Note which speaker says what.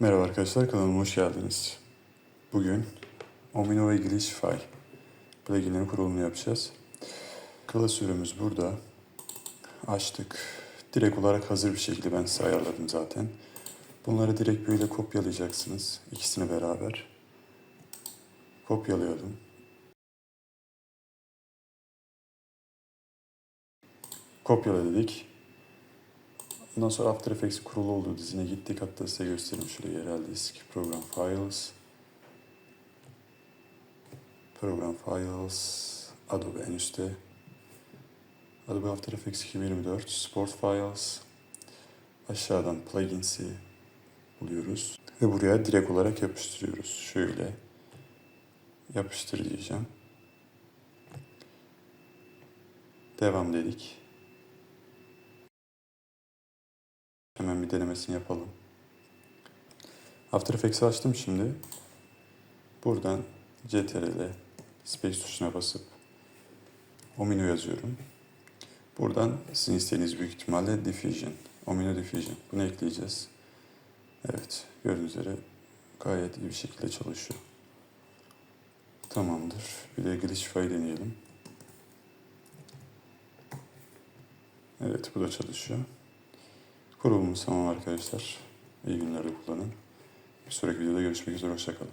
Speaker 1: Merhaba arkadaşlar, kanalıma hoş geldiniz. Bugün Omino ve Glitchify pluginlerin kurulumunu yapacağız. Klasörümüz burada. Açtık. Direkt olarak hazır bir şekilde ben size ayarladım zaten. Bunları direkt böyle kopyalayacaksınız. ikisini beraber. Kopyalayalım. Kopyala dedik. Ondan sonra After Effects kurulu olduğu dizine gittik. Hatta size göstereyim şuraya yerel disk, Program Files, Program Files, Adobe en üstte, Adobe After Effects 2024, Sport Files, aşağıdan Plugins'i buluyoruz ve buraya direkt olarak yapıştırıyoruz. Şöyle yapıştır diyeceğim. Devam dedik. Hemen bir denemesini yapalım. After Effects'i açtım şimdi. Buradan CTRL Space tuşuna basıp Omino yazıyorum. Buradan sizin isteğiniz büyük ihtimalle Diffusion. Omino Diffusion. Bunu ekleyeceğiz. Evet. Gördüğünüz üzere gayet iyi bir şekilde çalışıyor. Tamamdır. Bir de Glitchify deneyelim. Evet bu da çalışıyor. Kurulumumuz tamam arkadaşlar. İyi günler kullanın. Bir sonraki videoda görüşmek üzere. Hoşçakalın.